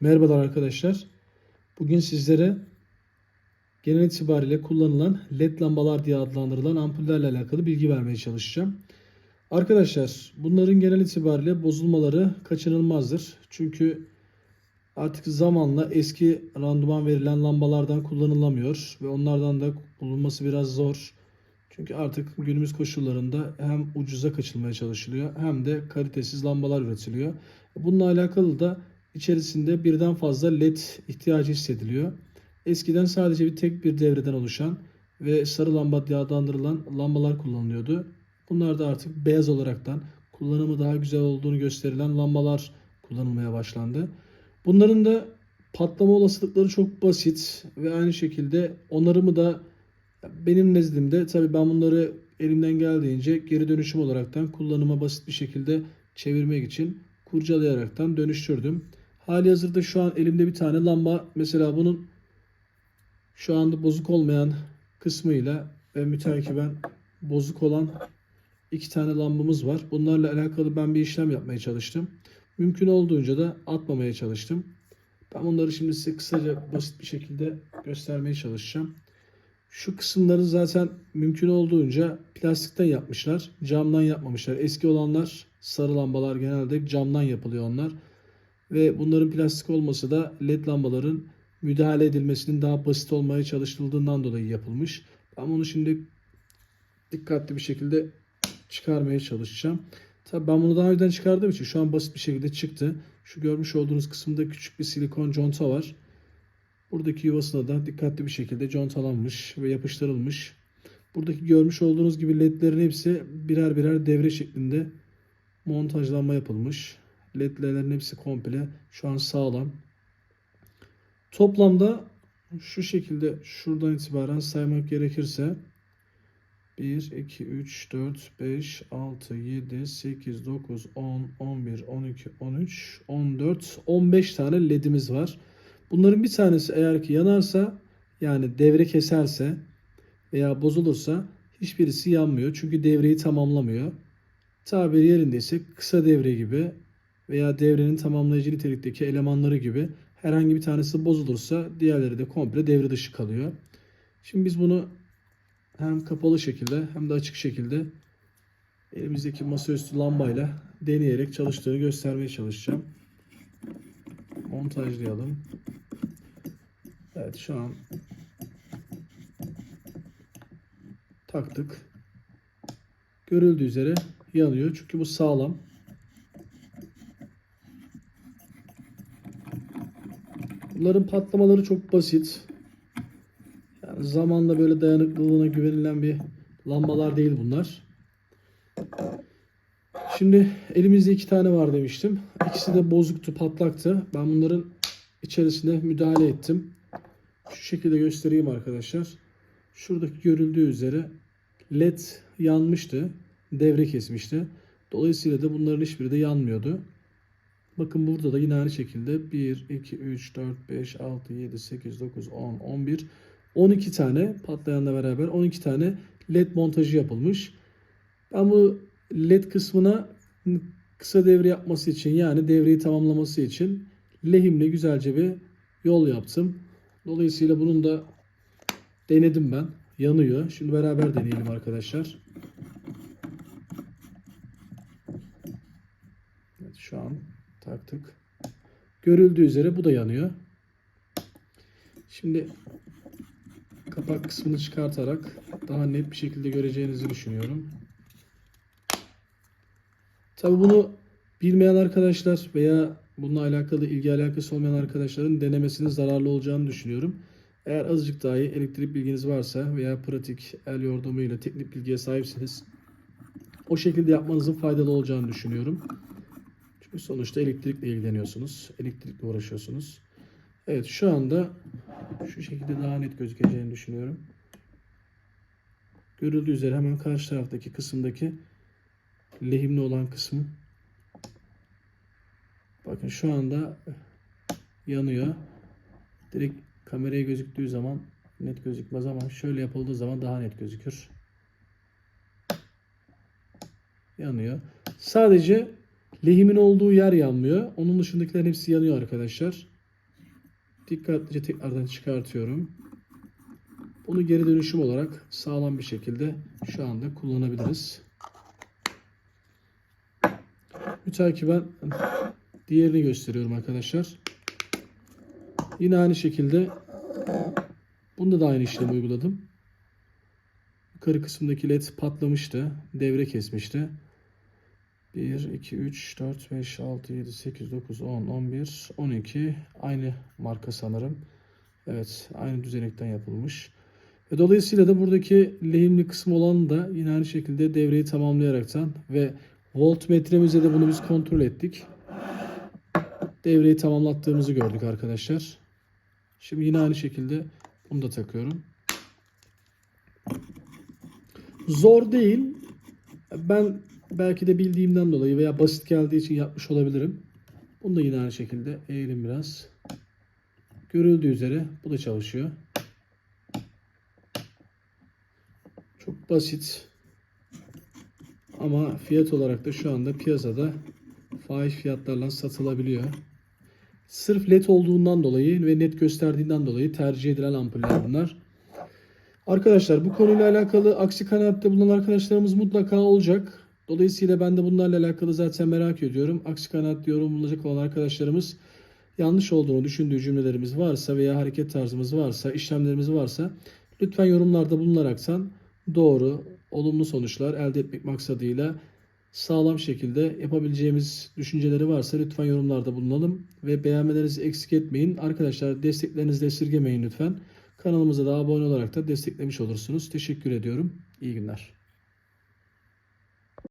Merhabalar arkadaşlar. Bugün sizlere genel itibariyle kullanılan led lambalar diye adlandırılan ampullerle alakalı bilgi vermeye çalışacağım. Arkadaşlar bunların genel itibariyle bozulmaları kaçınılmazdır. Çünkü artık zamanla eski randıman verilen lambalardan kullanılamıyor ve onlardan da bulunması biraz zor. Çünkü artık günümüz koşullarında hem ucuza kaçılmaya çalışılıyor hem de kalitesiz lambalar üretiliyor. Bununla alakalı da içerisinde birden fazla led ihtiyacı hissediliyor. Eskiden sadece bir tek bir devreden oluşan ve sarı lamba diye adlandırılan lambalar kullanılıyordu. Bunlar da artık beyaz olaraktan kullanımı daha güzel olduğunu gösterilen lambalar kullanılmaya başlandı. Bunların da patlama olasılıkları çok basit ve aynı şekilde onarımı da benim nezdimde tabii ben bunları elimden geldiğince geri dönüşüm olaraktan kullanıma basit bir şekilde çevirmek için kurcalayaraktan dönüştürdüm. Hali hazırda şu an elimde bir tane lamba mesela bunun şu anda bozuk olmayan kısmıyla ve müteakiben bozuk olan iki tane lambamız var. Bunlarla alakalı ben bir işlem yapmaya çalıştım. Mümkün olduğunca da atmamaya çalıştım. Ben bunları şimdi size kısaca basit bir şekilde göstermeye çalışacağım. Şu kısımları zaten mümkün olduğunca plastikten yapmışlar. Camdan yapmamışlar. Eski olanlar sarı lambalar genelde camdan yapılıyor onlar. Ve bunların plastik olması da led lambaların müdahale edilmesinin daha basit olmaya çalışıldığından dolayı yapılmış. Ben bunu şimdi dikkatli bir şekilde çıkarmaya çalışacağım. Tabii ben bunu daha önceden çıkardığım için şu an basit bir şekilde çıktı. Şu görmüş olduğunuz kısımda küçük bir silikon conta var. Buradaki yuvasına da dikkatli bir şekilde contalanmış ve yapıştırılmış. Buradaki görmüş olduğunuz gibi ledlerin hepsi birer birer devre şeklinde montajlanma yapılmış. Ledlerin hepsi komple şu an sağlam. Toplamda şu şekilde şuradan itibaren saymak gerekirse 1, 2, 3, 4, 5, 6, 7, 8, 9, 10, 11, 12, 13, 14, 15 tane ledimiz var. Bunların bir tanesi eğer ki yanarsa yani devre keserse veya bozulursa hiçbirisi yanmıyor. Çünkü devreyi tamamlamıyor. Tabiri yerindeyse kısa devre gibi veya devrenin tamamlayıcı nitelikteki elemanları gibi herhangi bir tanesi bozulursa diğerleri de komple devre dışı kalıyor. Şimdi biz bunu hem kapalı şekilde hem de açık şekilde elimizdeki masaüstü lambayla deneyerek çalıştığını göstermeye çalışacağım. Montajlayalım. Evet şu an taktık. Görüldüğü üzere yanıyor. Çünkü bu sağlam. Bunların patlamaları çok basit. Yani zamanla böyle dayanıklılığına güvenilen bir lambalar değil bunlar. Şimdi elimizde iki tane var demiştim. İkisi de bozuktu, patlaktı. Ben bunların içerisine müdahale ettim. Şu şekilde göstereyim arkadaşlar. Şuradaki görüldüğü üzere led yanmıştı. Devre kesmişti. Dolayısıyla da bunların hiçbiri de yanmıyordu. Bakın burada da yine aynı şekilde 1, 2, 3, 4, 5, 6, 7, 8, 9, 10, 11, 12 tane patlayanla beraber 12 tane led montajı yapılmış. Ben bu led kısmına kısa devre yapması için yani devreyi tamamlaması için lehimle güzelce bir yol yaptım. Dolayısıyla bunun da denedim ben. Yanıyor. Şimdi beraber deneyelim arkadaşlar. Evet, şu an taktık. Görüldüğü üzere bu da yanıyor. Şimdi kapak kısmını çıkartarak daha net bir şekilde göreceğinizi düşünüyorum. Tabi bunu bilmeyen arkadaşlar veya bununla alakalı ilgi alakası olmayan arkadaşların denemesinin zararlı olacağını düşünüyorum. Eğer azıcık dahi elektrik bilginiz varsa veya pratik el yordamıyla teknik bilgiye sahipseniz o şekilde yapmanızın faydalı olacağını düşünüyorum. Sonuçta elektrikle ilgileniyorsunuz. Elektrikle uğraşıyorsunuz. Evet şu anda şu şekilde daha net gözükeceğini düşünüyorum. Görüldüğü üzere hemen karşı taraftaki kısımdaki lehimli olan kısmı. Bakın şu anda yanıyor. Direkt kameraya gözüktüğü zaman net gözükmez ama şöyle yapıldığı zaman daha net gözükür. Yanıyor. Sadece lehimin olduğu yer yanmıyor. Onun dışındakilerin hepsi yanıyor arkadaşlar. dikkatlice tekrardan çıkartıyorum. Bunu geri dönüşüm olarak sağlam bir şekilde şu anda kullanabiliriz. Mütakiben diğerini gösteriyorum arkadaşlar. Yine aynı şekilde bunda da aynı işlemi uyguladım. Yukarı kısımdaki led patlamıştı. Devre kesmişti. 1, 2, 3, 4, 5, 6, 7, 8, 9, 10, 11, 12. Aynı marka sanırım. Evet aynı düzenekten yapılmış. Ve dolayısıyla da buradaki lehimli kısmı olan da yine aynı şekilde devreyi tamamlayaraktan ve voltmetremizde de bunu biz kontrol ettik. Devreyi tamamlattığımızı gördük arkadaşlar. Şimdi yine aynı şekilde bunu da takıyorum. Zor değil. Ben belki de bildiğimden dolayı veya basit geldiği için yapmış olabilirim. Bunu da yine aynı şekilde eğelim biraz. Görüldüğü üzere bu da çalışıyor. Çok basit. Ama fiyat olarak da şu anda piyasada faiz fiyatlarla satılabiliyor. Sırf led olduğundan dolayı ve net gösterdiğinden dolayı tercih edilen ampuller bunlar. Arkadaşlar bu konuyla alakalı aksi kanaatte bulunan arkadaşlarımız mutlaka olacak. Dolayısıyla ben de bunlarla alakalı zaten merak ediyorum. Aksi kanaatte yorum bulacak olan arkadaşlarımız yanlış olduğunu düşündüğü cümlelerimiz varsa veya hareket tarzımız varsa, işlemlerimiz varsa lütfen yorumlarda bulunaraktan doğru, olumlu sonuçlar elde etmek maksadıyla sağlam şekilde yapabileceğimiz düşünceleri varsa lütfen yorumlarda bulunalım ve beğenmelerinizi eksik etmeyin. Arkadaşlar desteklerinizi de esirgemeyin lütfen. Kanalımıza da abone olarak da desteklemiş olursunuz. Teşekkür ediyorum. İyi günler.